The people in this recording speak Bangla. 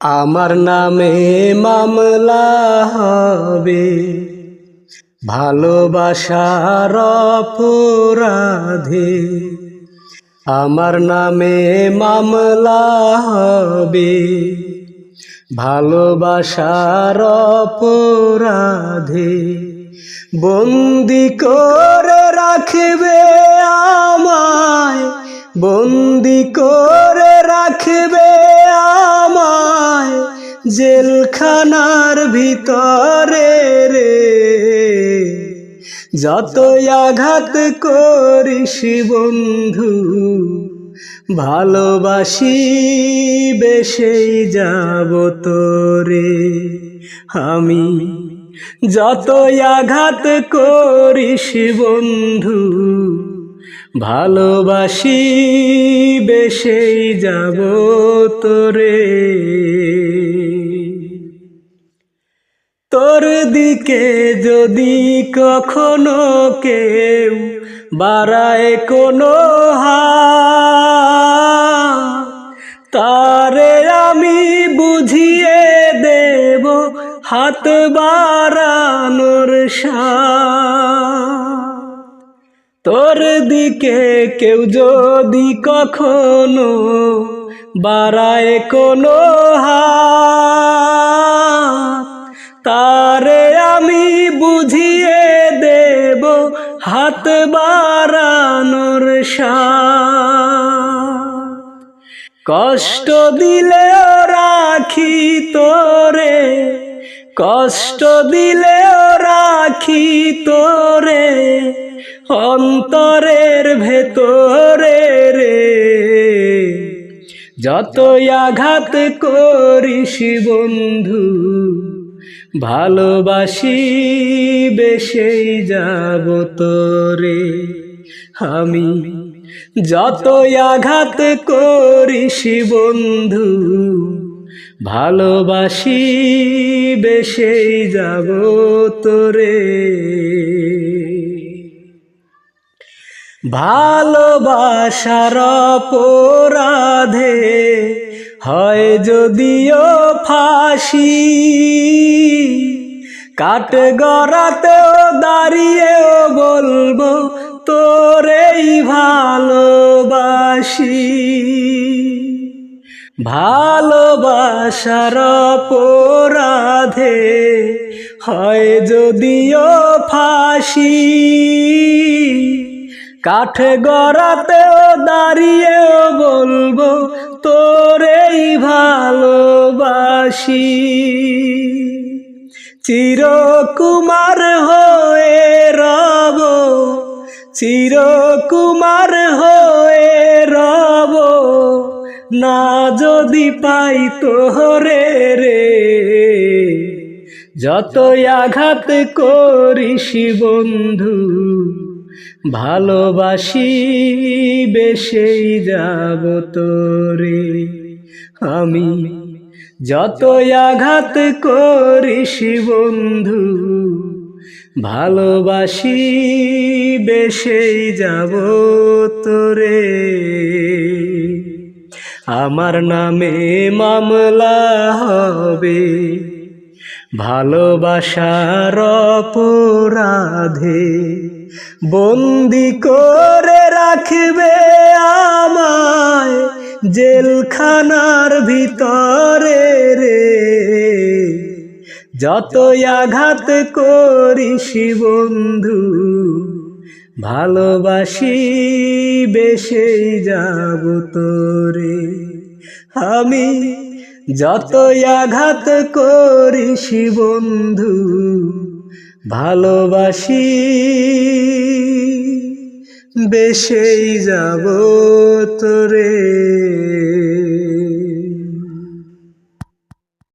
আমার নামে মামলা হবে। ভালোবাসার অপরাধে আমার নামে মামলা হবে। ভালোবাসার অপরাধে বন্দি করে রাখবে আমায়। বন্দি করে রাখবে জেলখানার ভিতরে রে। যতই আঘাত করিস বন্ধু, ভালোবাসি বেশেই যাব তোরে। আমি যতই আঘাত করিস বন্ধু, ভালোবাসি বেশেই যাব তোরে। তোর দিকে যদি কখনো কেউ বাড়ায় কোনো তারে আমি বুঝিয়ে দেব হাত বাড়ানোর তোর দিকে কেউ যদি কখনো বাড়ায় কোনো হাত তারে আমি বুঝিয়ে দেব হাত বাড়ানোর কষ্ট দিলেও রাখি তোরে, কষ্ট দিলেও রাখি তোরে, অন্তরের ভেতরে রে। যতই আঘাত করিস বন্ধু ভালোবাসি বেশেই যাব তোরে। আমি যত আঘাত করিস বন্ধু, ভালোবাসি বেশেই যাব তোরে। ভালোবাসার অপরাধে হয় যদিও ফাঁসি কাট গড়াতেও দাঁড়িয়েও বলব, তোরেই ভালোবাসি। ভালোবাসার অপরাধে হয় যদিও ফাঁসি। কাঠ গড়াতেও দাঁড়িয়েও বলব, তোরেই ভালোবাসি। চিরকুমার হয়ে রব, চিরকুমার হয়ে রব। না যদি পাই তোহরে রে যত আঘাত করিস বন্ধু ভালোবাসি বেশেই যাব তোরে আমি যতই আঘাত করিস বন্ধু ভালোবাসি বেশেই যাব তোরে। আমার নামে মামলা হবে ভালোবাসার অপরাধে। বন্দি করে রাখবে আমায় জেলখানার ভিতরে রে। যতই আঘাত করিস বন্ধু, ভালোবাসি বেশেই যাব তোরে। আমি যতই আঘাত করিস বন্ধু, ভালোবাসি বেশেই যাব তোরে।